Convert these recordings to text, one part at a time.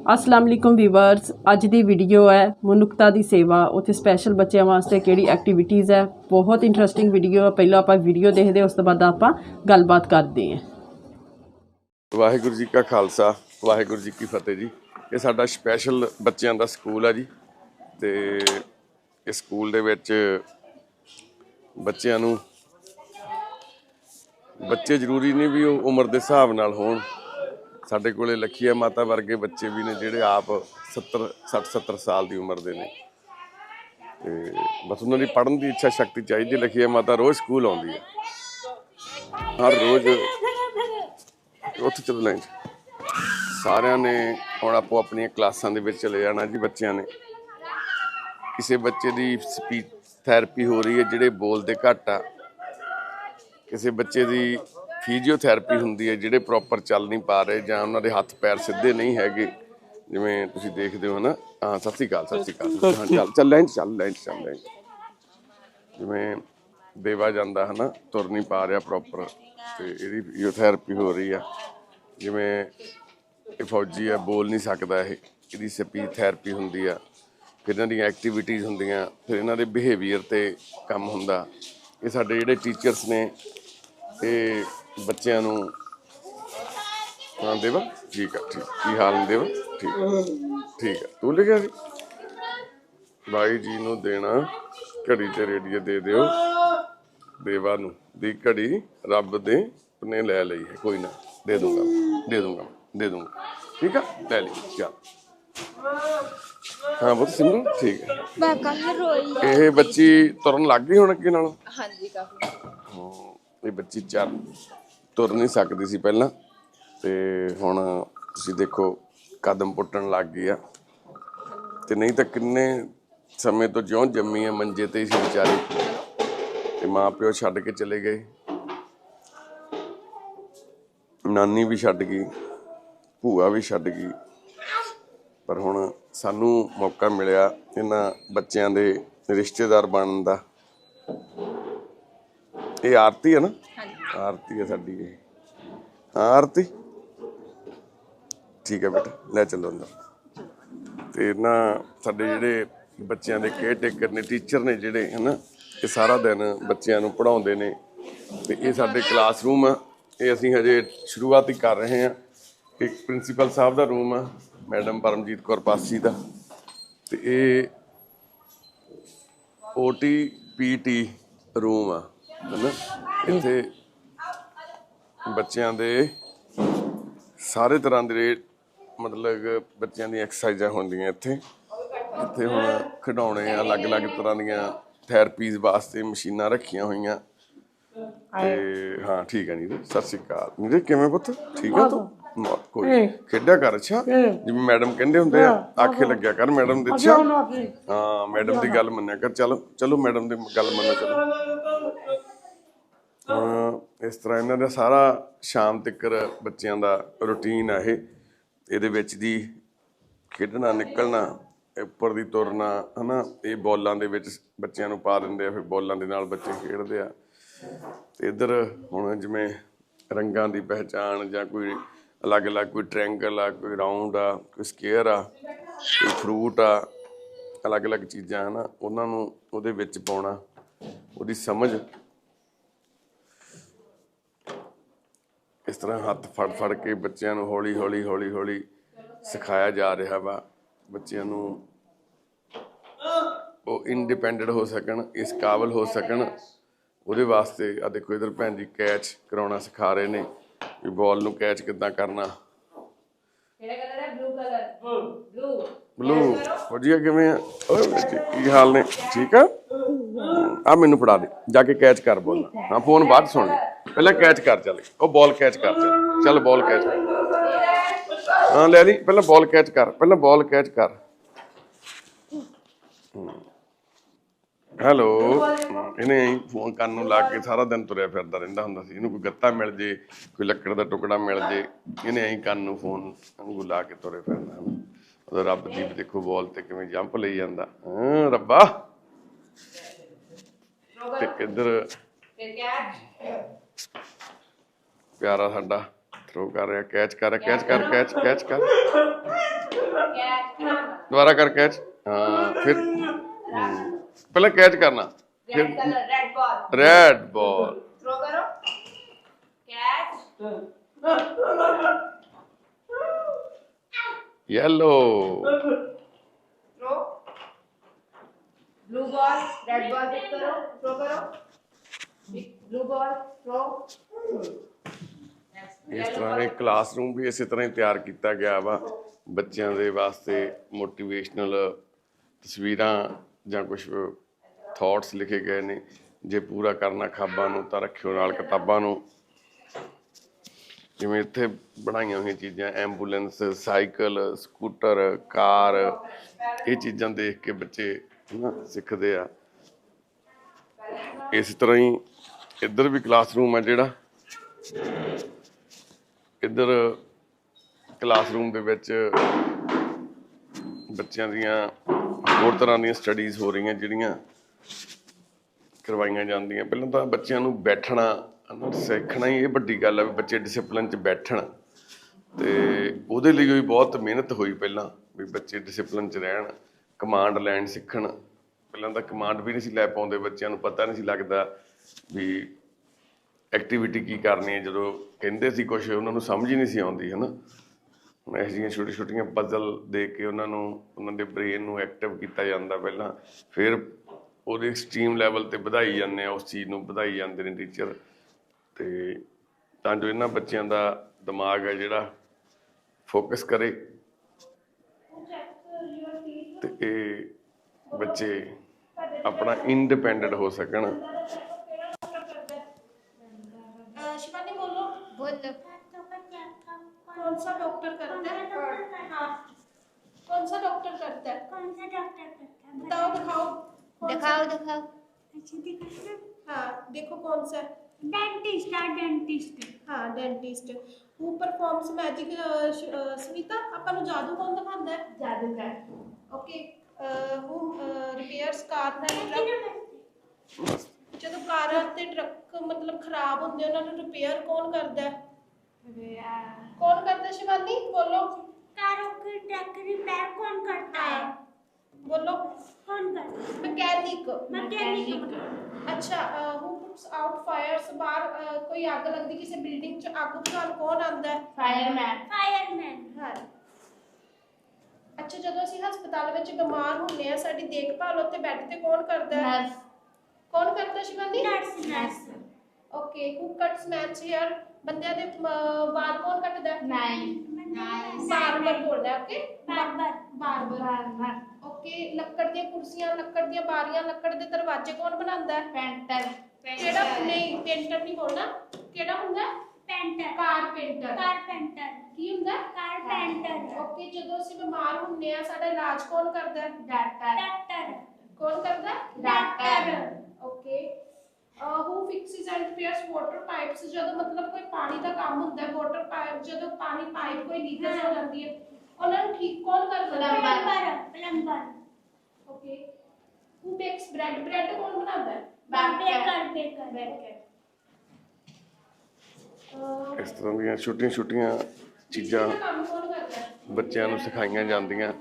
ਅਸਲਾਮ ਅਲੈਕੁਮ viewers, ਅੱਜ ਦੀ video ਹੈ ਮਨੁੱਖਤਾ ਦੀ ਸੇਵਾ। ਉੱਥੇ ਸਪੈਸ਼ਲ ਬੱਚਿਆਂ ਵਾਸਤੇ ਕਿਹੜੀ ਐਕਟੀਵਿਟੀਜ਼ ਹੈ? ਬਹੁਤ ਇੰਟਰਸਟਿੰਗ ਵੀਡੀਓ ਹੈ। ਪਹਿਲਾਂ ਆਪਾਂ ਵੀਡੀਓ ਦੇਖਦੇ ਉਸ ਤੋਂ ਬਾਅਦ ਆਪਾਂ ਗੱਲਬਾਤ ਕਰਦੇ ਹਾਂ। ਵਾਹਿਗੁਰੂ ਜੀ ਕਾ ਖਾਲਸਾ, ਵਾਹਿਗੁਰੂ ਜੀ ਕੀ ਫਤਿਹ ਜੀ। ਇਹ ਸਾਡਾ ਸਪੈਸ਼ਲ ਬੱਚਿਆਂ ਦਾ ਸਕੂਲ ਹੈ ਜੀ। ਤੇ ਇਸ ਸਕੂਲ ਦੇ ਵਿੱਚ ਬੱਚਿਆਂ ਨੂੰ, ਬੱਚੇ ਜ਼ਰੂਰੀ ਨਹੀਂ ਵੀ ਉਹ ਉਮਰ ਦੇ ਹਿਸਾਬ ਨਾਲ ਹੋਣ। ਸਾਡੇ ਕੋਲੇ ਲਖੀਆ ਮਾਤਾ ਵਰਗੇ ਬੱਚੇ ਵੀ ਨੇ ਜਿਹੜੇ ਆਪ 70 60 70 ਸਾਲ ਦੀ ਉਮਰ ਦੇ ਨੇ। ਤੇ ਬਸ ਉਹਨਾਂ ਦੀ ਪੜ੍ਹਨ ਦੀ ਇੱਛਾ ਸ਼ਕਤੀ ਚਾਹੀਦੀ, ਲਖੀਆ ਮਾਤਾ ਰੋਜ਼ ਸਕੂਲ ਆਉਂਦੀ ਹੈ। ਹਰ ਰੋਜ਼ ਉੱਥੇ ਚੱਲ ਲੈਣ। ਸਾਰਿਆਂ ਨੇ ਹੁਣ ਆਪੋ ਆਪਣੀਆਂ ਕਲਾਸਾਂ ਦੇ ਵਿੱਚ ਚਲੇ ਜਾਣਾ ਜੀ ਬੱਚਿਆਂ ਨੇ। ਕਿਸੇ ਬੱਚੇ ਦੀ ਸਪੀਚ ਥੈਰੇਪੀ ਹੋ ਰਹੀ ਹੈ ਜਿਹੜੇ ਬੋਲਦੇ ਘੱਟ ਆ। ਕਿਸੇ ਬੱਚੇ ਦੀ ਫਿਜ਼ੀਓਥੈਰੇਪੀ ਹੁੰਦੀ ਹੈ ਜਿਹੜੇ ਪ੍ਰੋਪਰ ਚੱਲ ਨਹੀਂ ਪਾ ਰਹੇ ਜਾਂ ਉਹਨਾਂ ਦੇ ਹੱਥ ਪੈਰ ਸਿੱਧੇ ਨਹੀਂ ਹੈਗੇ ਜਿਵੇਂ ਤੁਸੀਂ ਦੇਖਦੇ ਹੋ ਨਾ। ਹਾਂ ਸਤਿ ਸ਼੍ਰੀ ਅਕਾਲ ਸਤਿ ਸ਼੍ਰੀ ਅਕਾਲ। ਹਾਂ ਚੱਲ ਚੱਲ ਲੈਣ ਚੱਲ ਲੈਣ ਚੱਲ ਲੈਣ ਜਿਵੇਂ ਦੇਵਾ ਜਾਂਦਾ ਹੈ ਨਾ ਤੁਰ ਨਹੀਂ ਪਾ ਰਿਹਾ ਪ੍ਰੋਪਰ ਤੇ ਇਹਦੀ ਫਿਜ਼ੀਓਥੈਰੇਪੀ ਹੋ ਰਹੀ ਆ। ਜਿਵੇਂ ਇਹ ਫੌਜੀ ਆ ਬੋਲ ਨਹੀਂ ਸਕਦਾ ਇਹ ਇਹਦੀ ਸਪੀਚ ਥੈਰੇਪੀ ਹੁੰਦੀ ਆ। ਫਿਰ ਇਹਨਾਂ ਦੀਆਂ ਐਕਟੀਵਿਟੀਜ਼ ਹੁੰਦੀਆਂ ਫਿਰ ਇਹਨਾਂ ਦੇ ਬਿਹੇਵੀਅਰ ਤੇ ਕੰਮ ਹੁੰਦਾ। ਇਹ ਸਾਡੇ ਜਿਹੜੇ ਟੀਚਰਸ ਨੇ ਇਹ ਬੱਚਿਆਂ ਨੂੰ ਹਾਂ ਦੇਵਾ? ਠੀਕ ਆ ਠੀਕ। ਕੀ ਹਾਲ ਨੇ ਦੇਵਾ? ਠੀਕ। ਠੀਕ ਆ। ਤੂੰ ਲਿਖਿਆ ਸੀ? ਬਾਈ ਜੀ ਨੂੰ ਦੇਣਾ ਘੜੀ ਤੇ ਰੇਡੀਓ ਦੇ ਦਿਓ। ਦੇਵਾ ਨੂੰ ਦੀ ਘੜੀ ਰੱਬ ਦੇ ਨੇ ਲੈ ਲਈ ਹੈ। ਕੋਈ ਨਾ ਦੇ ਦੂੰਗਾ ਦੇ ਦੂੰਗਾ ਦੇ ਦੂੰਗਾ। ਠੀਕ ਆ? ਲੈ ਲਈ ਚਲ। ਹਾਂ ਬਹੁਤ ਸਿੰਪਲ ਠੀਕ ਹੈ। ਮੈਂ ਕੱਲ ਰੋਈ ਇਹ ਬੱਚੀ ਤੁਰਨ ਲੱਗ ਗਈ ਹੁਣ ਅੱਗੇ ਨਾਲੋਂ? ਹਾਂਜੀ ਕਾਫੀ। ਹਾਂ, ਇਹ ਬੱਚੀ ਚੱਲ। ਤੁਰ ਨਹੀਂ ਸਕਦੀ ਸੀ ਪਹਿਲਾਂ। ਤੇ ਹੁਣ ਤੁਸੀਂ ਦੇਖੋ, ਕਦਮ ਪੁੱਟਣ ਲੱਗ ਗਈ ਆ। ਤੇ ਨਹੀਂ ਤਾਂ ਕਿੰਨੇ ਸਮੇਂ ਤੋਂ ਜਿਉਂ ਜੰਮੀ ਆ ਮੰਜੇ ਤੇ ਹੀ ਸੀ ਵਿਚਾਰੀ। ਤੇ ਮਾਂ ਪਿਓ ਛੱਡ ਕੇ ਚਲੇ ਗਏ। ਨਾਨੀ ਵੀ ਛੱਡ ਗਈ, ਭੂਆ ਵੀ ਛੱਡ ਗਈ। ਪਰ ਹੁਣ ਸਾਨੂੰ ਮੌਕਾ ਮਿਲਿਆ ਇਹਨਾਂ ਬੱਚਿਆਂ ਦੇ ਰਿਸ਼ਤੇਦਾਰ ਬਣਨ ਦਾ। ਇਹ ਆਰਤੀ ਹੈ ਨਾ? ਆਰਤੀ ਹੈ ਸਾਡੀ ਇਹ। ਹਾਂ ਆਰਤੀ? ਠੀਕ ਹੈ ਬੇਟਾ, ਲੈ ਚੱਲੋ ਅੰਦਰ। ਤੇ ਨਾ ਸਾਡੇ ਜਿਹੜੇ ਬੱਚਿਆਂ ਦੇ ਕੇਅਰ ਟੇਕਰ ਨੇ ਟੀਚਰ ਨੇ ਜਿਹੜੇ, ਹਨਾ, ਇਹ ਸਾਰਾ ਦਿਨ ਬੱਚਿਆਂ ਨੂੰ ਪੜਾਉਂਦੇ ਨੇ। ਤੇ ਇਹ ਸਾਡੇ ਕਲਾਸਰੂਮ ਆ। ਇਹ ਅਸੀਂ ਹਜੇ ਸ਼ੁਰੂਆਤ ਹੀ ਕਰ ਰਹੇ ਹਾਂ। ਇੱਕ ਪ੍ਰਿੰਸੀਪਲ ਸਾਹਿਬ ਦਾ ਰੂਮ ਆ, ਮੈਡਮ ਪਰਮਜੀਤ ਕੌਰ ਪਾਸੀ ਦਾ। ਤੇ ਇਹ ਓਟੀ ਪੀਟੀ ਰੂਮ ਆ, ਹਨਾ, ਇੱਥੇ ਬੱਚਿਆਂ ਦੇ ਸਾਰੇ ਤਰ੍ਹਾਂ ਦੇ ਮਤਲਬ ਬੱਚਿਆਂ ਦੀਆਂ ਐਕਸਰਸਾਈਜ਼ਾਂ ਹੁੰਦੀਆਂ ਇੱਥੇ। ਇੱਥੇ ਹੁਣ ਖਿਡੌਣੇ ਆ ਅਲੱਗ-ਅਲੱਗ ਤਰ੍ਹਾਂ ਦੀਆਂ ਥੈਰੇਪੀਜ਼ ਵਾਸਤੇ ਮਸ਼ੀਨਾਂ ਰੱਖੀਆਂ ਹੋਈਆਂ। ਤੇ ਹਾਂ ਠੀਕ ਹੈ ਨੀਰੇ ਸਤਿ ਸ਼੍ਰੀ ਅਕਾਲ। ਨੀਰੇ ਕਿਵੇਂ ਪੁੱਤ? ਠੀਕ ਆ ਤੂੰ? ਮ- ਕੋਈ ਖੇਡਿਆ ਕਰ ਅੱਛਾ? ਜਿਵੇਂ ਮੈਡਮ ਕਹਿੰਦੇ ਹੁੰਦੇ ਆ ਆਖੇ ਲੱਗਿਆ ਕਰ ਮੈਡਮ ਦੇ ਅੱਛਾ। ਹਾਂ ਮੈਡਮ ਦੀ ਗੱਲ ਮੰਨਿਆ ਕਰ। ਚਲੋ ਚਲੋ ਮੈਡਮ ਦੀ ਗੱਲ ਮੰਨੋ ਚਲੋ। ਹਾਂ ਇਸ ਤਰ੍ਹਾਂ ਇਹਨਾਂ ਦਾ ਸਾਰਾ ਸ਼ਾਮ ਤੱਕ ਬੱਚਿਆਂ ਦਾ ਰੁਟੀਨ ਆ ਇਹ। ਇਹਦੇ ਵਿੱਚ ਦੀ ਖੇਡਣਾ, ਨਿਕਲਣਾ, ਉੱਪਰ ਦੀ ਤੁਰਨਾ, ਹਨਾ, ਇਹ ਬੋਲਾਂ ਦੇ ਵਿੱਚ ਬੱਚਿਆਂ ਨੂੰ ਪਾ ਦਿੰਦੇ ਆ, ਫਿਰ ਬੋਲਾਂ ਦੇ ਨਾਲ ਬੱਚੇ ਖੇਡਦੇ ਆ। ਤੇ ਇੱਧਰ ਹੁਣ ਜਿਵੇਂ ਰੰਗਾਂ ਦੀ ਪਹਿਚਾਣ ਜਾਂ ਕੋਈ ਅਲੱਗ-ਅਲੱਗ, ਕੋਈ ਟ੍ਰਾਇੰਗਲ ਆ, ਕੋਈ ਰਾਉਂਡ ਆ, ਕੋਈ ਸਕੁਅਰ ਆ, ਕੋਈ ਫਰੂਟ ਆ, ਅਲੱਗ-ਅਲੱਗ ਚੀਜ਼ਾਂ, ਹਨਾ, ਉਹਨਾਂ ਨੂੰ ਉਹਦੇ ਵਿੱਚ ਪਾਉਣਾ। ਉਹਦੀ ਸਮਝ ਇਸ ਤਰ੍ਹਾਂ ਹੱਥ ਫੜ ਫੜ ਕੇ ਬੱਚਿਆਂ ਨੂੰ ਹੌਲੀ ਹੌਲੀ ਹੌਲੀ ਹੌਲੀ ਸਿਖਾਇਆ ਜਾ ਰਿਹਾ ਵਾ। ਬੱਚਿਆਂ ਨੂੰ ਉਹ ਇੰਡੀਪੈਂਡੈਂਟ ਹੋ ਸਕਣ ਇਸ ਕਾਬਲ ਹੋ ਸਕਣ। ਉਹਦੇ ਵਾਸਤੇ ਆ ਦੇਖੋ ਇਧਰ ਭੈਣ ਜੀ ਕੈਚ ਕਰਾਉਣਾ ਸਿਖਾ ਰਹੇ ਨੇ ਵੀ ਬਾਲ ਨੂੰ ਕੈਚ ਕਿੱਦਾਂ ਕਰਨਾ। ਕਿਹੜਾ ਕਲਰ ਹੈ? ਬਲੂ ਕਲਰ ਬਲੂ ਬਲੂ ਵਧੀਆ ਕਿਵੇਂ ਆ? ਓਏ ਬੱਚੇ, ਕੀ ਹਾਲ ਨੇ? ਠੀਕ ਆ? ਆ ਮੈਨੂੰ ਫੜਾ ਦੇ। ਜਾ ਕੇ ਕੈਚ ਕਰ ਬੋਲ। ਹਾਂ ਫੋਨ ਬਾਅਦ ਸੁਣ ਲਈ। ਪਹਿਲਾਂ ਕੈਚ ਕਰ ਚੱਲ। ਉਹ ਬਾਲ ਕੈਚ ਕਰ ਚੱਲ। ਚੱਲ ਬਾਲ ਕੈਚ ਕਰ ਹਾਂ, ਲੈ ਲਈ। ਪਹਿਲਾਂ ਬਾਲ ਕੈਚ ਕਰ। ਪਹਿਲਾਂ ਬਾਲ ਕੈਚ ਕਰ। ਹੈਲੋ ਇਹਨੇ ਫੋਨ ਕੰਨ ਨੂੰ ਲਾ ਕੇ ਸਾਰਾ ਦਿਨ ਤੁਰਿਆ ਫਿਰਦਾ ਰਹਿੰਦਾ ਹੁੰਦਾ ਸੀ। ਇਹਨੂੰ ਕੋਈ ਗੱਤਾ ਮਿਲ ਜੇ, ਕੋਈ ਲੱਕੜ ਦਾ ਟੁਕੜਾ ਮਿਲ ਜੇ, ਇਹਨੇ ਐਂ ਕੰਨ ਨੂੰ ਫੋਨ ਵਾਂਗੂ ਲਾ ਕੇ ਤੁਰੇ ਫਿਰਦਾ ਉਹਦਾ ਰੱਬ ਦੀ ਦੇਖੋ ਬਾਲ ਤੇ ਕਿਵੇਂ ਜੰਪ ਲਈ ਜਾਂਦਾ। ਹਾਂ, ਰੱਬਾ। ਤੇ ਕਿੱਧਰ? ਫਿਰ ਕੈਚ ਪਿਆਰਾ ਸਾਡਾ ਥਰੋ ਕਰ ਰਿਹਾ ਕੈਚ ਕਰ ਰਿਹਾ ਕੈਚ ਕਰ ਕੈਚ ਕੈਚ ਕਰ ਦੁਬਾਰਾ ਕਰ ਕੈਚ ਹਾਂ ਫਿਰ ਹਮ, ਪਹਿਲਾਂ ਕੈਚ ਕਰਨਾ ਫਿਰ red colour red ball red ball throw करो catch yellow throw blue ball red ball pick करो थ्रो करो ਇਸ ਤਰ੍ਹਾਂ ਇਹ ਕਲਾਸਰੂਮ ਵੀ ਇਸੇ ਤਰ੍ਹਾਂ ਹੀ ਤਿਆਰ ਕੀਤਾ ਗਿਆ ਵਾ। ਬੱਚਿਆਂ ਦੇ ਵਾਸਤੇ ਮੋਟੀਵੇਸ਼ਨਲ ਤਸਵੀਰਾਂ ਜਾਂ ਕੁਝ ਥਾਟਸ ਲਿਖੇ ਗਏ ਨੇ। ਜੇ ਪੂਰਾ ਕਰਨਾ ਖਾਬਾਂ ਨੂੰ, ਤਾਂ ਰੱਖਿਓ ਨਾਲ ਕਿਤਾਬਾਂ ਨੂੰ। ਜਿਵੇਂ ਇੱਥੇ ਬਣਾਈਆਂ ਹੋਈਆਂ ਚੀਜ਼ਾਂ ਐਂਬੂਲੈਂਸ ਸਾਈਕਲ ਸਕੂਟਰ ਕਾਰ ਇਹ ਚੀਜ਼ਾਂ ਦੇਖ ਕੇ ਬੱਚੇ ਸਿੱਖਦੇ ਆ। ਇਸ ਤਰ੍ਹਾਂ ਹੀ ਇੱਧਰ ਵੀ ਕਲਾਸਰੂਮ ਹੈ ਜਿਹੜਾ? ਇੱਧਰ ਕਲਾਸਰੂਮ ਦੇ ਵਿੱਚ ਬੱਚਿਆਂ ਦੀਆਂ ਹੋਰ ਤਰ੍ਹਾਂ ਦੀਆਂ ਸਟੱਡੀਜ਼ ਹੋ ਰਹੀਆਂ ਜਿਹੜੀਆਂ ਕਰਵਾਈਆਂ ਜਾਂਦੀਆਂ। ਪਹਿਲਾਂ ਤਾਂ ਬੱਚਿਆਂ ਨੂੰ ਬੈਠਣਾ ਸਿੱਖਣਾ ਹੀ ਇਹ ਵੱਡੀ ਗੱਲ ਹੈ ਵੀ ਬੱਚੇ ਡਿਸਪਲਿਨ 'ਚ ਬੈਠਣ ਤੇ ਉਹਦੇ ਲਈ ਵੀ ਬਹੁਤ ਮਿਹਨਤ ਹੋਈ ਪਹਿਲਾਂ ਵੀ ਬੱਚੇ ਡਿਸਪਲਿਨ 'ਚ ਰਹਿਣ ਕਮਾਂਡ ਲੈਣ ਸਿੱਖਣ। ਪਹਿਲਾਂ ਤਾਂ ਕਮਾਂਡ ਵੀ ਨਹੀਂ ਸੀ ਲੈ ਪਾਉਂਦੇ, ਬੱਚਿਆਂ ਨੂੰ ਪਤਾ ਨਹੀਂ ਸੀ ਲੱਗਦਾ ਵੀ ਐਕਟੀਵਿਟੀ ਕੀ ਕਰਨੀ ਹੈ? ਜਦੋਂ ਕਹਿੰਦੇ ਸੀ ਕੁਝ ਉਹਨਾਂ ਨੂੰ ਸਮਝ ਹੀ ਨਹੀਂ ਸੀ ਆਉਂਦੀ, ਹਨਾ? ਹੁਣ ਇਹ ਜਿਹੀਆਂ ਛੋਟੀ ਛੋਟੀਆਂ ਪਜ਼ਲ ਦੇ ਕੇ ਉਹਨਾਂ ਨੂੰ, ਉਹਨਾਂ ਦੇ ਬ੍ਰੇਨ ਨੂੰ ਐਕਟਿਵ ਕੀਤਾ ਜਾਂਦਾ ਪਹਿਲਾਂ। ਫਿਰ ਉਹਦੇ ਐਕਸਟ੍ਰੀਮ ਲੈਵਲ ਤੇ ਵਧਾਈ ਜਾਂਦੇ ਆ ਉਸ ਚੀਜ਼ ਨੂੰ ਵਧਾਈ ਜਾਂਦੇ ਨੇ ਟੀਚਰ ਤੇ ਤਾਂ ਜੋ ਇਹਨਾਂ ਬੱਚਿਆਂ ਦਾ ਦਿਮਾਗ ਹੈ ਜਿਹੜਾ ਫੋਕਸ ਕਰੇ। ਤੇ ਇਹ ਬੱਚੇ ਆਪਣਾ ਇੰਡੀਪੈਂਡੈਂਟ ਹੋ ਸਕਣ। बोल। कौन सा डॉक्टर करता है? कौन सा डॉक्टर हाँ। करता है? कौन सा डॉक्टर करता है? बताओ दिखाओ। दिखाओ दिखाओ। अच्छा दिखाओ। हाँ देखो कौन सा डेंटिस्ट है डेंटिस्ट हाँ dentist who performs magic Smita अपन जादू कौन दिखाता है? जादू का। ओके हु रिपेयर्स कार ना ਜਦੋਂ ਕਾਰਾਂ ਤੇ ਟਰੱਕ ਮਤਲਬ ਖਰਾਬ ਹੁੰਦੇ ਉਹਨਾਂ ਨੂੰ ਰਿਪੇਅਰ ਕੌਣ ਕਰਦਾ ਹੈ ਕੌਣ ਕਰਦਾ ਹੈ ਸ਼ਿਵਾਨੀ ਬੋਲੋ कारों की ट्रक रिपेयर कौन करता है ਬੋਲੋ कौन करता है ਮਕੈਨਿਕ मैकेनिक ਅੱਛਾ ਹੂ ਪੁਟਸ ਆਊਟ ਫਾਇਰਸ ਬਾਹਰ ਅਹ, ਕੋਈ ਅੱਗ ਲੱਗਦੀ ਕਿਸੇ ਬਿਲਡਿੰਗ 'ਚ ਅੱਗ ਬੁਝਾਉਣ ਕੌਣ ਆਉਂਦਾ ਹੈ फायरमैन फायरमैन ਹਾਂ ਅੱਛਾ ਜਦੋਂ ਅਸੀਂ ਹਸਪਤਾਲ ਵਿੱਚ ਬਿਮਾਰ ਹੁੰਦੇ ਆ ਸਾਡੀ ਦੇਖਭਾਲ ਉੱਤੇ ਬੈੱਡ ਤੇ ਕੌਣ ਕਰਦਾ ਹੈ नर्स ਕੌਣ ਕਰਦਾ Shivani nurse nurse okay who cuts man's hair ਬੰਦਿਆਂ ਦੇ ਅਹ, ਵਾਲ ਕੌਣ ਕੱਟਦਾ ਹੈ नाइन ਬਾਰਬਰ ਬੋਲਦਾ ਓਕੇ बार्बर ਬਾਰਬਰ ਓਕੇ ਲੱਕੜ ਦੀਆਂ ਕੁਰਸੀਆਂ ਲੱਕੜ ਦੀਆਂ ਬਾਰੀਆਂ ਲੱਕੜ ਦੇ ਦਰਵਾਜ਼ੇ ਕੌਣ ਬਣਾਉਂਦਾ ਹੈ पेंटर ਕਿਹੜਾ ਨਹੀਂ ਪੇਂਟਰ ਨਹੀਂ ਬੋਲਣਾ ਕਿਹੜਾ ਹੁੰਦਾ ਹੈ पेंटर ਕਾਰਪੇਂਟਰ कारपेंटर ਕੀ ਹੁੰਦਾ ਹੈ कारपेंटर ਓਕੇ ਜਦੋਂ ਅਸੀਂ ਬਿਮਾਰ ਹੁੰਦੇ ਆ ਸਾਡਾ ਇਲਾਜ ਕੌਣ ਕਰਦਾ ਹੈ डॉक्टर डॉक्टर ਕੌਣ ਕਰਦਾ ਹੈ ਕੇ who fixes and repairs water pipes ਜਦੋਂ ਮਤਲਬ ਕੋਈ ਪਾਣੀ ਦਾ ਕੰਮ ਹੁੰਦਾ ਹੈ ਵਾਟਰ ਪਾਈਪ ਜਦੋਂ ਪਾਣੀ ਪਾਈਪ ਕੋਈ ਲੀਕੇਜ ਹੋ ਜਾਂਦੀ ਹੈ ਉਹਨਾਂ ਨੂੰ ਠੀਕ ਕੌਣ ਕਰਦਾ ਹੈ? Plumber. Plumber. Okay who bakes bread bread ਕੌਣ ਬਣਾਉਂਦਾ ਹੈ? ਬੇਕਰ ਬੇਕਰ ਬੇਕਰ ਇਸ ਤਰ੍ਹਾਂ ਦੀਆਂ ਛੋਟੀਆਂ ਛੋਟੀਆਂ ਚੀਜ਼ਾਂ ਬੱਚਿਆਂ ਨੂੰ ਸਿਖਾਈਆਂ ਜਾਂਦੀਆਂ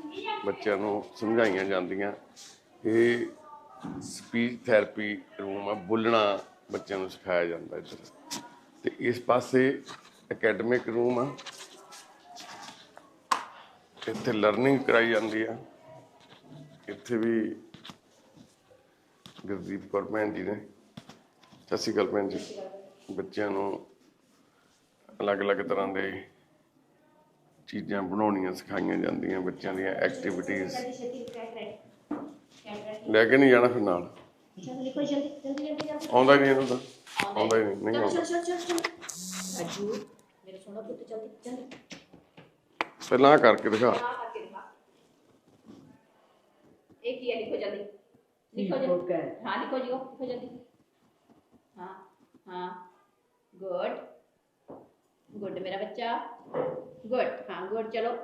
ਬੱਚਿਆਂ ਨੂੰ ਸਮਝਾਈਆਂ ਜਾਂਦੀਆਂ। ਇਹ ਸਪੀਚ ਥੈਰੇਪੀ ਰੂਮ ਆ, ਬੋਲਣਾ ਬੱਚਿਆਂ ਨੂੰ ਸਿਖਾਇਆ ਜਾਂਦਾ ਇੱਧਰ। ਤੇ ਇਸ ਪਾਸੇ ਅਕੈਡਮਿਕ ਰੂਮ ਆ। ਇੱਥੇ ਲਰਨਿੰਗ ਕਰਾਈ ਜਾਂਦੀ ਆ। ਇੱਥੇ ਵੀ ਗੁਰਦੀਪ ਕੌਰ ਭੈਣ ਜੀ ਨੇ। ਸਤਿ ਸ਼੍ਰੀ ਅਕਾਲ ਭੈਣ ਜੀ। ਬੱਚਿਆਂ ਨੂੰ ਅਲੱਗ-ਅਲੱਗ ਤਰ੍ਹਾਂ ਦੇ ਚੀਜ਼ਾਂ ਬਣਾਉਣੀਆਂ ਸਿਖਾਈਆਂ ਜਾਂਦੀਆਂ ਬੱਚਿਆਂ ਦੀਆਂ ਐਕਟੀਵਿਟੀਜ਼ ਲੈ ਕੇ ਨਹੀਂ ਜਾਣਾ ਫਿਰ ਨਾਲ लिखो जल्दी जल्दी जल्दी जल्दी ਆਉਂਦਾ ਹੀ ਨਹੀਂ ਇਹਨੂੰ ਤਾਂ ਆਉਂਦਾ ਹੀ ਨਹੀਂ ਨਹੀਂ ਆਉਂਦਾ चल चल चल राजू मेरे सोना पुत्र जल्दी जल्दी ਪਹਿਲਾਂ ਆਹ ਕਰਕੇ ਦਿਖਾ करके दिखा एक ही है लिखो जल्दी लिखो जल्दी हाँ लिखो जी लिखो जल्दी हाँ हाँ गुड गुड मेरा बच्चा गुड हाँ गुड चलो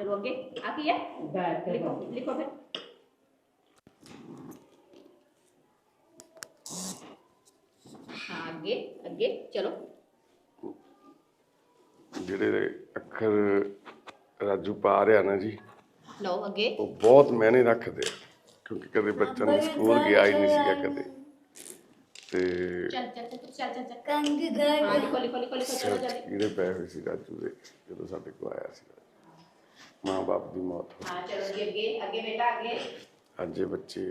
चलो आगे आगे है लिखो लिखो फिर हाँ आगे आगे चलो ਜਿਹੜੇ ਅੱਖਰ ਰਾਜੂ ਪਾ ਰਿਹਾ ਨਾ ਜੀ ਲਓ ਅੱਗੇ ਉਹ ਬਹੁਤ ਮਾਇਨੇ ਰੱਖਦੇ ਆ ਕਿਉਂਕਿ ਕਦੇ ਬੱਚਾ ਨੂੰ ਸਕੂਲ ਗਿਆ ਹੀ ਨਹੀਂ ਸੀਗਾ ਕਦੇ ਤੇ ਚੱਲ ਚੱਲ ਚੱਲ ਚੱਲ ਚੱਲ ਚੱਲ ਹਾਂ ਲਿਖੋ ਲਿਖੋ ਲਿਖੋ ਲਿਖੋ ਚਲੋ ਜਲਦੀ ਕੀੜੇ ਪਏ ਹੋਏ ਸੀ ਰਾਜੂ ਦੇ ਜਦੋਂ ਸਾਡੇ ਕੋਲ ਆਇਆ ਸੀ ਮਾਂ-ਬਾਪ ਦੀ ਮੌਤ ਹੋ ਹਾਂ ਚਲੋ ਜੀ ਅੱਗੇ ਅੱਗੇ ਬੇਟਾ ਅੱਗੇ। ਅੱਜ ਇਹ ਬੱਚੇ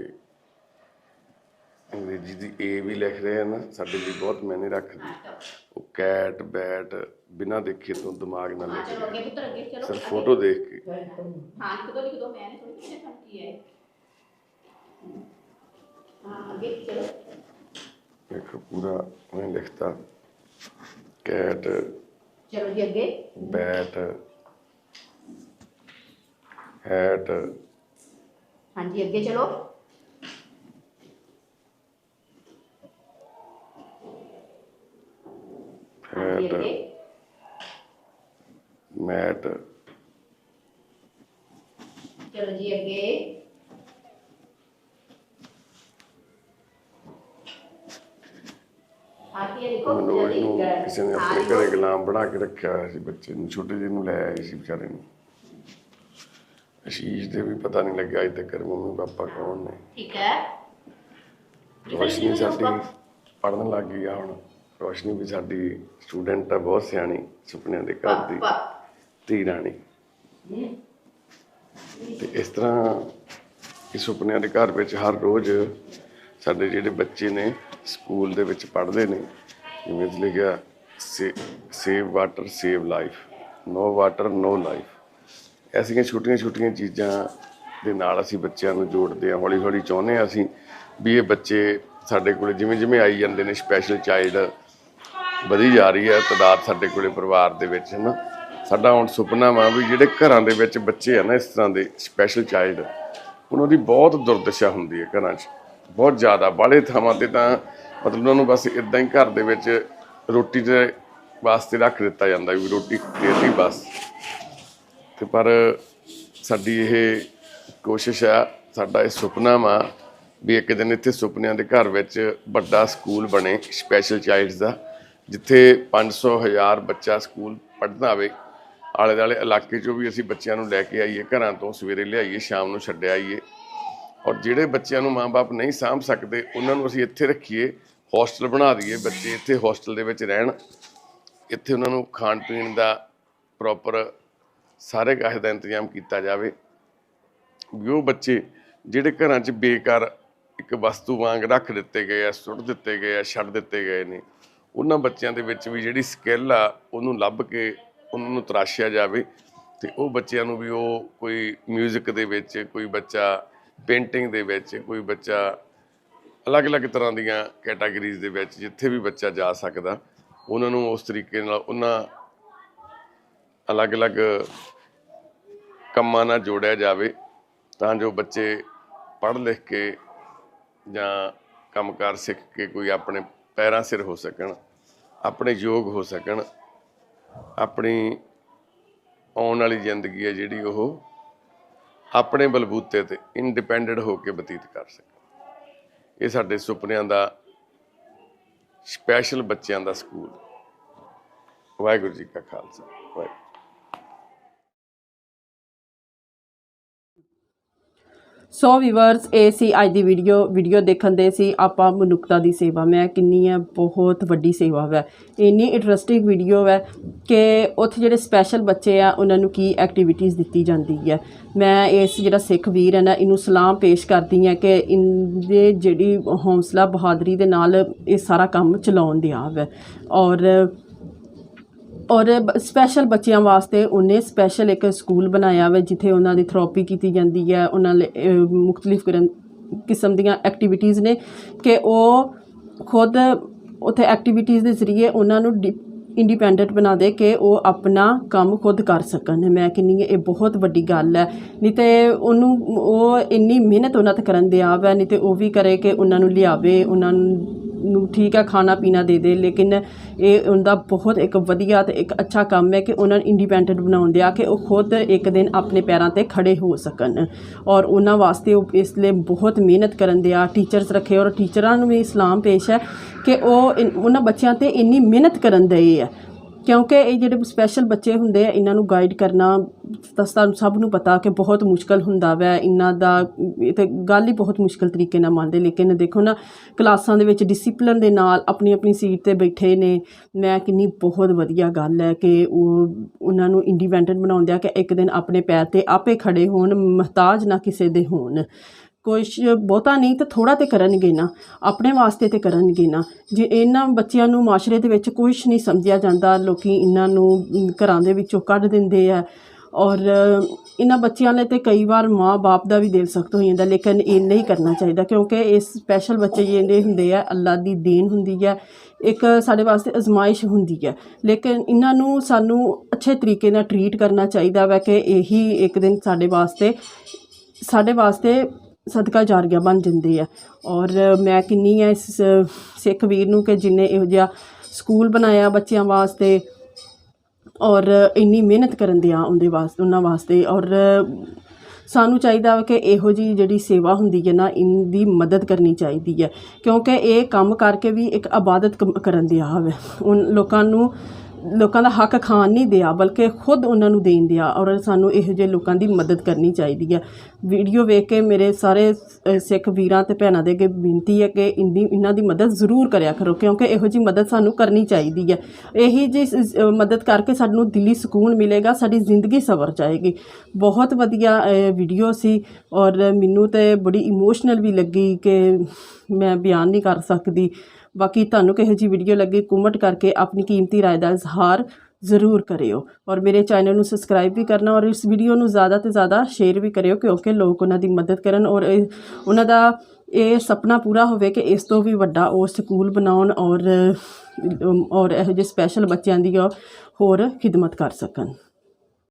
ਅੰਗਰੇਜ਼ੀ ਦੀ ਏ ਵੀ ਲਿਖ ਰਹੇ ਹਨ। ਸਾਡੇ ਲਈ ਬਹੁਤ ਮਾਇਨੇ ਰੱਖਦੇ ਹਾਂ ਉਹ ਕੈਟ ਬੈਟ ਬਿਨਾਂ ਦੇਖੇ ਤੋਂ ਦਿਮਾਗ ਨਾਲ ਹਾਂ ਲਿਖ ਚਲੋ ਰਹੇ ਅੱਗੇ ਪੁੱਤਰ ਅੱਗੇ ਚਲੋ ਸਿਰ ਅੱਗੇ। ਫੋਟੋ ਦੇਖ ਕੇ। ਹਾਂ ਲਿਖ ਦੋ ਲਿਖ ਦੋ ਮੈਂ ਥੋੜੀ ਕਿਹਨੇ ਕੰਮ ਕੀ ਹੈ। ਹਾਂ ਅੱਗੇ ਚਲੋ। ਇੱਕ ਪੂਰਾ ਉਹਨੇ ਲਿਖਤਾ। ਕੈਟ ਚਲੋ ਜੀ ਅੱਗੇ। Bat hat. ਹਾਂਜੀ ਅੱਗੇ ਚਲੋ। ਹਾਂਜੀ ਹੈਟ। ਅੱਗੇ। ਮੈਟ। ਚਲੋ ਜੀ ਅੱਗੇ। ਮੈਨੂੰ ਇਹਨੂੰ ਕਿਸੇ ਨੇ ਆਪਣੇ। ਘਰੇ ਗੁਲਾਮ ਬਣਾ ਕੇ ਰੱਖਿਆ ਹੋਇਆ ਸੀ ਬੱਚੇ ਨੂੰ ਛੋਟੇ ਜਿਹੇ ਨੂੰ ਲੈ ਆਏ ਸੀ ਵਿਚਾਰੇ ਨੂੰ। ਅਸ਼ੀਸ਼ ਦੇ ਵੀ ਪਤਾ ਨਹੀਂ ਲੱਗਿਆ ਅਜੇ ਤੱਕ ਮੰਮੀ ਪਾਪਾ ਕੌਣ ਨੇ। ਠੀਕ ਹੈ। ਰੋਸ਼ਨੀ। ਸਾਡੀ ਪੜਨ ਲੱਗ ਗਈ ਆ ਹੁਣ। ਰੋਸ਼ਨੀ ਵੀ ਸਾਡੀ ਸਟੂਡੈਂਟ ਆ ਬਹੁਤ ਸਿਆਣੀ ਸੁਪਨਿਆਂ ਦੇ ਘਰ ਦੀ ਧੀ ਰਾਣੀ। ਤੇ ਇਸ ਤਰ੍ਹਾਂ ਇਸ ਸੁਪਨਿਆਂ ਦੇ ਘਰ ਵਿੱਚ ਹਰ ਰੋਜ਼ ਸਾਡੇ ਜਿਹੜੇ ਬੱਚੇ ਨੇ ਸਕੂਲ ਦੇ ਵਿੱਚ ਪੜ੍ਹਦੇ ਨੇ ਜਿਵੇਂ ਲਿਖਿਆ save water save life no water no life ਐਸੀਆਂ ਛੋਟੀਆਂ ਛੋਟੀਆਂ ਚੀਜ਼ਾਂ ਦੇ ਨਾਲ ਅਸੀਂ ਬੱਚਿਆਂ ਨੂੰ ਜੋੜਦੇ ਹਾਂ, ਹੌਲੀ ਹੌਲੀ ਚਾਹੁੰਦੇ ਹਾਂ ਅਸੀਂ ਵੀ ਇਹ ਬੱਚੇ ਸਾਡੇ ਕੋਲੇ ਜਿਵੇਂ ਜਿਵੇਂ ਆਈ ਜਾਂਦੇ ਨੇ ਸਪੈਸ਼ਲ ਚਾਈਲਡ ਵਧੀ ਜਾ ਰਹੀ ਹੈ, ਤਦਾਦ ਸਾਡੇ ਕੋਲੇ ਪਰਿਵਾਰ ਦੇ ਵਿੱਚ ਹੈ ਨਾ ਸਾਡਾ ਹੁਣ ਸੁਪਨਾ ਵਾ ਵੀ ਜਿਹੜੇ ਘਰਾਂ ਦੇ ਵਿੱਚ ਬੱਚੇ ਆ ਨਾ, ਇਸ ਤਰ੍ਹਾਂ ਦੇ ਸਪੈਸ਼ਲ ਚਾਈਲਡ ਉਹਨਾਂ ਦੀ ਬਹੁਤ ਦੁਰਦਸ਼ਾ ਹੁੰਦੀ ਹੈ ਘਰਾਂ 'ਚ। ਬਹੁਤ ਜ਼ਿਆਦਾ, ਬਾਹਲੇ ਥਾਵਾਂ ਤੇ ਤਾਂ ਮਤਲਬ ਉਹਨਾਂ ਨੂੰ ਬਸ ਇਦਾਂ ਹੀ ਘਰ ਦੇ ਵਿੱਚ ਰੋਟੀ ਦੇ ਵਾਸਤੇ ਰੱਖ ਦਿੱਤਾ ਜਾਂਦਾ ਵੀ ਰੋਟੀ ਦੇਤੀ ਬਸ। ਤੇ ਪਰ ਸਾਡੀ ਇਹ ਕੋਸ਼ਿਸ਼ ਆ, ਸਾਡਾ ਇਹ ਸੁਪਨਾ ਵਾ ਵੀ ਇੱਕ ਦਿਨ ਇੱਥੇ ਸੁਪਨਿਆਂ ਦੇ ਘਰ ਵਿੱਚ ਵੱਡਾ ਸਕੂਲ ਬਣੇ ਸਪੈਸ਼ਲ ਚਾਈਲਡਸ ਦਾ, ਜਿੱਥੇ 500 ਹਜ਼ਾਰ ਬੱਚਾ ਸਕੂਲ ਪੜ੍ਹਦਾ ਆਵੇ ਆਲੇ ਦਾਲੇ ਇਲਾਕੇ 'ਚੋਂ ਵੀ ਅਸੀਂ ਬੱਚਿਆਂ ਨੂੰ ਲੈ ਕੇ ਆਈਏ, ਘਰਾਂ ਤੋਂ ਸਵੇਰੇ ਲਿਆਈਏ, ਸ਼ਾਮ ਨੂੰ ਛੱਡ ਆਈਏ। ਔਰ ਜਿਹੜੇ ਬੱਚਿਆਂ ਨੂੰ ਮਾਪੇ ਨਹੀਂ ਸਾਂਭ ਸਕਦੇ, ਉਹਨਾਂ ਨੂੰ ਅਸੀਂ ਇੱਥੇ ਰੱਖੀਏ, ਹੋਸਟਲ ਬਣਾ ਦਈਏ, ਬੱਚੇ ਇੱਥੇ ਹੋਸਟਲ ਦੇ ਵਿੱਚ ਰਹਿਣ। ਇੱਥੇ ਉਹਨਾਂ ਨੂੰ ਖਾਣ ਪੀਣ ਦਾ ਪ੍ਰੋਪਰ ਸਾਰੇ ਕਾਹੇ ਦਾ ਇੰਤਜ਼ਾਮ ਕੀਤਾ ਜਾਵੇ ਵੀ ਉਹ ਬੱਚੇ ਜਿਹੜੇ ਘਰਾਂ 'ਚ ਬੇਕਾਰ ਇੱਕ ਵਸਤੂ ਵਾਂਗ ਰੱਖ ਦਿੱਤੇ ਗਏ ਆ, ਸੁੱਟ ਦਿੱਤੇ ਗਏ ਆ, ਛੱਡ ਦਿੱਤੇ ਗਏ ਨੇ, ਉਹਨਾਂ ਬੱਚਿਆਂ ਦੇ ਵਿੱਚ ਵੀ ਜਿਹੜੀ ਸਕਿੱਲ ਆ, ਉਹਨੂੰ ਲੱਭ ਕੇ ਉਹਨਾਂ ਨੂੰ ਤਰਾਸ਼ਿਆ ਜਾਵੇ ਤੇ ਉਹ ਬੱਚਿਆਂ ਨੂੰ ਵੀ ਉਹ ਕੋਈ 뮤직 ਦੇ ਵਿੱਚ, ਕੋਈ ਬੱਚਾ ਪੇਂਟਿੰਗ ਦੇ ਵਿੱਚ, ਕੋਈ ਬੱਚਾ ਅਲੱਗ-ਅਲੱਗ ਤਰ੍ਹਾਂ ਦੀਆਂ ਕੈਟਾਗਰੀਜ਼ ਦੇ ਵਿੱਚ ਜਿੱਥੇ ਵੀ ਬੱਚਾ ਜਾ ਸਕਦਾ, ਉਹਨਾਂ ਨੂੰ ਉਸ ਤਰੀਕੇ ਨਾਲ ਉਹਨਾਂ ਅਲੱਗ-ਅਲੱਗ ਕੰਮਾਂ ਨਾਲ ਜੋੜਿਆ ਜਾਵੇ, ਤਾਂ ਜੋ ਬੱਚੇ ਪੜ੍ਹ ਲਿਖ ਕੇ ਜਾਂ ਕੰਮਕਾਰ ਸਿੱਖ ਕੇ ਕੋਈ ਆਪਣੇ ਪੈਰਾਂ ਸਿਰ ਹੋ ਸਕਣ, ਆਪਣੇ ਯੋਗ ਹੋ ਸਕਣ, ਆਪਣੀ ਆਉਣ ਵਾਲੀ ਜ਼ਿੰਦਗੀ ਹੈ ਜਿਹੜੀ ਉਹ ਆਪਣੇ ਬਲਬੂਤੇ ਤੇ ਇੰਡੀਪੈਂਡੈਂਟ ਹੋ ਕੇ ਬਤੀਤ ਕਰ ਸਕਣ। ਇਹ ਸਾਡੇ ਸੁਪਨਿਆਂ ਦਾ ਸਪੈਸ਼ਲ ਬੱਚਿਆਂ ਦਾ ਸਕੂਲ। ਵਾਹਿਗੁਰੂ ਜੀ ਕਾ ਖਾਲਸਾ। ਵਾਹਿਗੁਰੂ ਸੋ ਵੀਵਰਸ ਇਹ ਸੀ ਅੱਜ ਦੀ ਵੀਡੀਓ ਵੀਡੀਓ ਦੇਖਣ ਦੇ ਸੀ ਆਪਾਂ ਮਨੁੱਖਤਾ ਦੀ ਸੇਵਾ ਮੈਂ ਕਿੰਨੀ ਹੈ, ਬਹੁਤ ਵੱਡੀ ਸੇਵਾ ਹੈ। ਇੰਨੀ ਇੰਟਰਸਟਿੰਗ ਵੀਡੀਓ ਹੈ ਕਿ ਉੱਥੇ ਜਿਹੜੇ ਸਪੈਸ਼ਲ ਬੱਚੇ ਆ, ਉਹਨਾਂ ਨੂੰ ਕੀ ਐਕਟੀਵਿਟੀਜ਼ ਦਿੱਤੀ ਜਾਂਦੀ ਹੈ। ਮੈਂ ਇਸ ਜਿਹੜਾ ਸਿੱਖ ਵੀਰ ਹੈ ਨਾ, ਇਹਨੂੰ ਸਲਾਮ ਪੇਸ਼ ਕਰਦੀ ਹਾਂ ਕਿ ਇਹਦੇ ਜਿਹੜੀ ਹੌਸਲਾ ਬਹਾਦਰੀ ਦੇ ਨਾਲ ਇਹ ਸਾਰਾ ਕੰਮ ਚਲਾਉਣ ਦਿਆ ਹੈ ਔਰ ਔਰ ਸਪੈਸ਼ਲ ਬੱਚਿਆਂ ਵਾਸਤੇ ਉਹਨੇ ਸਪੈਸ਼ਲ ਇੱਕ ਸਕੂਲ ਬਣਾਇਆ ਵਾ ਜਿੱਥੇ ਉਹਨਾਂ ਦੀ ਥੈਰੇਪੀ ਕੀਤੀ ਜਾਂਦੀ ਹੈ ਉਹਨਾਂ ਲਈ ਅਹ, ਮੁxtਲਿਫ ਕਿਸਮ ਦੀਆਂ ਐਕਟੀਵਿਟੀਜ਼ ਨੇ ਕਿ ਉਹ ਖੁਦ ਉੱਥੇ ਐਕਟੀਵਿਟੀਜ਼ ਦੇ ਜ਼ਰੀਏ ਉਹਨਾਂ ਨੂੰ ਇੰਡੀਪੈਂਡੈਂਟ ਬਣਾ ਦੇ ਕਿ ਉਹ ਆਪਣਾ ਕੰਮ ਖੁਦ ਕਰ ਸਕਣ। ਮੈਂ ਕਹਿੰਨੀ ਇਹ ਬਹੁਤ ਵੱਡੀ ਗੱਲ ਹੈ। ਨਹੀਂ ਤੇ ਉਹਨੂੰ ਉਹ ਇੰਨੀ ਮਿਹਨਤ ਉਹਨਾਂ ਤੇ ਕਰਨ ਦੇ ਆਵੇ ਨਹੀਂ ਤੇ ਉਹ ਵੀ ਕਰੇ ਕਿ ਉਹਨਾਂ ਨੂੰ ਲਿਆਵੇ ਉਹਨਾਂ ਨੂੰ ਨੂੰ ਠੀਕ ਹੈ, ਖਾਣਾ ਪੀਣਾ ਦੇ ਦੇ, ਲੇਕਿਨ ਇਹ ਉਹਦਾ ਬਹੁਤ ਇੱਕ ਵਧੀਆ ਤੇ ਇੱਕ ਅੱਛਾ ਕੰਮ ਹੈ ਕਿ ਉਹਨਾਂ ਨੂੰ ਇੰਡੀਪੈਂਡੈਂਟ ਬਣਾਉਣ ਦਿਆ ਕਿ ਉਹ ਖੁਦ ਇੱਕ ਦਿਨ ਆਪਣੇ ਪੈਰਾਂ ਤੇ ਖੜੇ ਹੋ ਸਕਣ। ਔਰ ਉਹਨਾਂ ਵਾਸਤੇ ਉਹ ਇਸ ਲਈ ਬਹੁਤ ਮਿਹਨਤ ਕਰਨ ਦਿਆ ਟੀਚਰਸ ਰੱਖੇ। ਔਰ ਟੀਚਰਾਂ ਨੂੰ ਵੀ ਇਸਲਾਮ ਪੇਸ਼ ਹੈ ਕਿ ਉਹ ਉਹਨਾਂ ਬੱਚਿਆਂ ਤੇ ਇੰਨੀ ਮਿਹਨਤ ਕਰਨ ਦੇ ਹੈ ਕਿਉਂਕਿ ਇਹ ਜਿਹੜੇ ਸਪੈਸ਼ਲ ਬੱਚੇ ਹੁੰਦੇ ਆ, ਇਹਨਾਂ ਨੂੰ ਗਾਈਡ ਕਰਨਾ ਤਾਂ ਸਾਨੂੰ ਸਭ ਨੂੰ ਪਤਾ ਕਿ ਬਹੁਤ ਮੁਸ਼ਕਲ ਹੁੰਦਾ ਵੈ। ਇਹਨਾਂ ਦਾ ਇਹ ਤੇ ਗੱਲ ਹੀ ਬਹੁਤ ਮੁਸ਼ਕਲ ਤਰੀਕੇ ਨਾਲ ਮੰਨਦੇ। ਲੇਕਿਨ ਦੇਖੋ ਨਾ, ਕਲਾਸਾਂ ਦੇ ਵਿੱਚ ਡਿਸਪਲਿਨ ਦੇ ਨਾਲ ਆਪਣੀ ਆਪਣੀ ਸੀਟ ਤੇ ਬੈਠੇ ਨੇ। ਮੈਂ ਕਿੰਨੀ ਬਹੁਤ ਵਧੀਆ ਗੱਲ ਹੈ ਕਿ ਉਹ ਉਹਨਾਂ ਨੂੰ ਇੰਡੀਪੈਂਡੈਂਟ ਬਣਾਉਂਦੇ ਆ ਕਿ ਇੱਕ ਦਿਨ ਆਪਣੇ ਪੈਰ ਤੇ ਆਪੇ ਖੜੇ ਹੋਣ, ਮਹਤਾਜ ਨਾ ਕਿਸੇ ਦੇ ਹੋਣ। ਕੁਛ ਬਹੁਤਾ ਨਹੀਂ ਤਾਂ ਥੋੜਾ ਤੇ ਕਰਨਗੇ ਨਾ, ਆਪਣੇ ਵਾਸਤੇ ਤੇ ਕਰਨਗੇ ਨਾ। ਜੇ ਇਹਨਾਂ ਬੱਚਿਆਂ ਨੂੰ ਮਾਸ਼ਰੇ ਦੇ ਵਿੱਚ ਕੁਝ ਨਹੀਂ ਸਮਝਿਆ ਜਾਂਦਾ, ਲੋਕੀ ਇਹਨਾਂ ਨੂੰ ਘਰਾਂ ਦੇ ਵਿੱਚੋਂ ਕੱਢ ਦਿੰਦੇ ਆ ਔਰ ਇਹਨਾਂ ਬੱਚਿਆਂ ਲਈ ਤੇ ਕਈ ਵਾਰ ਮਾਂ-ਬਾਪ ਦਾ ਵੀ ਦਿਲ ਸਖਤ ਹੋ ਜਾਂਦਾ, ਲੇਕਿਨ ਇਹ ਨਹੀਂ ਕਰਨਾ ਚਾਹੀਦਾ, ਕਿਉਂਕਿ ਇਹ ਸਪੈਸ਼ਲ ਬੱਚੇ ਜਿਹੜੇ ਹੁੰਦੇ ਆ, ਅੱਲਾ ਦੀ ਦੇਣ ਹੁੰਦੀ ਹੈ, ਇੱਕ ਸਾਡੇ ਵਾਸਤੇ ਅਜ਼ਮਾਇਸ਼ ਹੁੰਦੀ ਹੈ। ਲੇਕਿਨ ਇਹਨਾਂ ਨੂੰ ਸਾਨੂੰ ਅੱਛੇ ਤਰੀਕੇ ਨਾਲ ਟਰੀਟ ਕਰਨਾ ਚਾਹੀਦਾ ਵਾ ਕਿ ਇਹੀ ਇੱਕ ਦਿਨ ਸਾਡੇ ਵਾਸਤੇ ਸਾਡੇ ਵਾਸਤੇ ਸਦਕਾ ਜਾਰੀਆ ਬਣ ਜਾਂਦੇ ਆ। ਔਰ ਮੈਂ ਕਿੰਨੀ ਐ ਇਸ ਸਿੱਖ ਵੀਰ ਨੂੰ ਕਿ ਜਿਨੇ ਇਹੋ ਜਿਹਾ ਸਕੂਲ ਬਣਾਇਆ ਬੱਚਿਆਂ ਵਾਸਤੇ ਔਰ ਇੰਨੀ ਮਿਹਨਤ ਕਰਨ ਦਿਆ ਉਹਦੇ ਵਾਸਤੇ ਉਹਨਾਂ ਵਾਸਤੇ। ਔਰ ਸਾਨੂੰ ਚਾਹੀਦਾ ਵਾ ਕਿ ਇਹੋ ਜੀ ਜਿਹੜੀ ਸੇਵਾ ਹੁੰਦੀ ਹੈ ਨਾ, ਇਹਦੀ ਮਦਦ ਕਰਨੀ ਚਾਹੀਦੀ ਹੈ। ਕਿਉਂਕਿ ਇਹ ਕੰਮ ਕਰਕੇ ਵੀ ਇੱਕ ਆਬਾਦਤ ਕਮ- ਕਰਨ ਦਿਆ ਹੋਵੇ। ਉਨ, ਲੋਕਾਂ ਨੂੰ ਲੋਕਾਂ ਦਾ ਹੱਕ ਖਾਣ ਨਹੀਂ ਦਿਆ, ਬਲਕਿ ਖੁਦ ਉਹਨਾਂ ਨੂੰ ਦੇਣ ਦਿਆ ਔਰ ਸਾਨੂੰ ਇਹੋ ਜਿਹੇ ਲੋਕਾਂ ਦੀ ਮਦਦ ਕਰਨੀ ਚਾਹੀਦੀ ਹੈ। ਵੀਡੀਓ ਵੇਖ ਕੇ ਮੇਰੇ ਸਾਰੇ ਸਿੱਖ ਵੀਰਾਂ ਤੇ ਭੈਣਾਂ ਦੇ ਅੱਗੇ ਬੇਨਤੀ ਹੈ ਕਿ ਇੰਦੀ ਇਹਨਾਂ ਦੀ ਮਦਦ ਜ਼ਰੂਰ ਕਰਿਆ ਕਰੋ, ਕਿਉਂਕਿ ਇਹੋ ਜੀ ਮਦਦ ਸਾਨੂੰ ਕਰਨੀ ਚਾਹੀਦੀ ਹੈ। ਇਹੀ ਜੀ ਮਦਦ ਕਰਕੇ ਸਾਨੂੰ ਦਿਲੀ ਸਕੂਨ ਮਿਲੇਗਾ, ਸਾਡੀ ਜ਼ਿੰਦਗੀ ਸਵਰ ਜਾਏਗੀ। ਬਹੁਤ ਵਧੀਆ ਵੀਡੀਓ ਸੀ ਔਰ ਮੈਨੂੰ ਤੇ ਬੜੀ ਇਮੋਸ਼ਨਲ ਵੀ ਲੱਗੀ ਕਿ ਮੈਂ ਬਿਆਨ ਨਹੀਂ ਕਰ ਸਕਦੀ। ਬਾਕੀ ਤੁਹਾਨੂੰ ਕਿਹੋ ਜੀ ਵੀਡੀਓ ਲੱਗੀ ਕਮੈਂਟ ਕਰਕੇ ਆਪਣੀ ਕੀਮਤੀ رائے ਦਾ ਇਜ਼ਹਾਰ ਜ਼ਰੂਰ ਕਰਿਓ ਔਰ ਮੇਰੇ ਚੈਨਲ ਨੂੰ ਸਬਸਕ੍ਰਾਈਬ ਵੀ ਕਰਨਾ ਔਰ ਇਸ ਵੀਡੀਓ ਨੂੰ ਜ਼ਿਆਦਾ ਤੋਂ ਜ਼ਿਆਦਾ ਸ਼ੇਅਰ ਵੀ ਕਰਿਓ ਕਿਉਂਕਿ ਲੋਕ ਉਹਨਾਂ ਦੀ ਮਦਦ ਕਰਨ ਔਰ ਇਹ- ਉਹਨਾਂ ਦਾ ਇਹ ਸੁਪਨਾ ਪੂਰਾ ਹੋਵੇ ਕਿ ਇਸ ਤੋਂ ਵੀ ਵੱਡਾ ਉਹ ਸਕੂਲ ਬਣਾਉਣ ਔਰ ਔਰ ਇਹੋ ਜਿਹੇ ਸਪੈਸ਼ਲ ਬੱਚਿਆਂ ਦੀ ਉਹ ਹੋਰ ਖਿਦਮਤ ਕਰ ਸਕਣ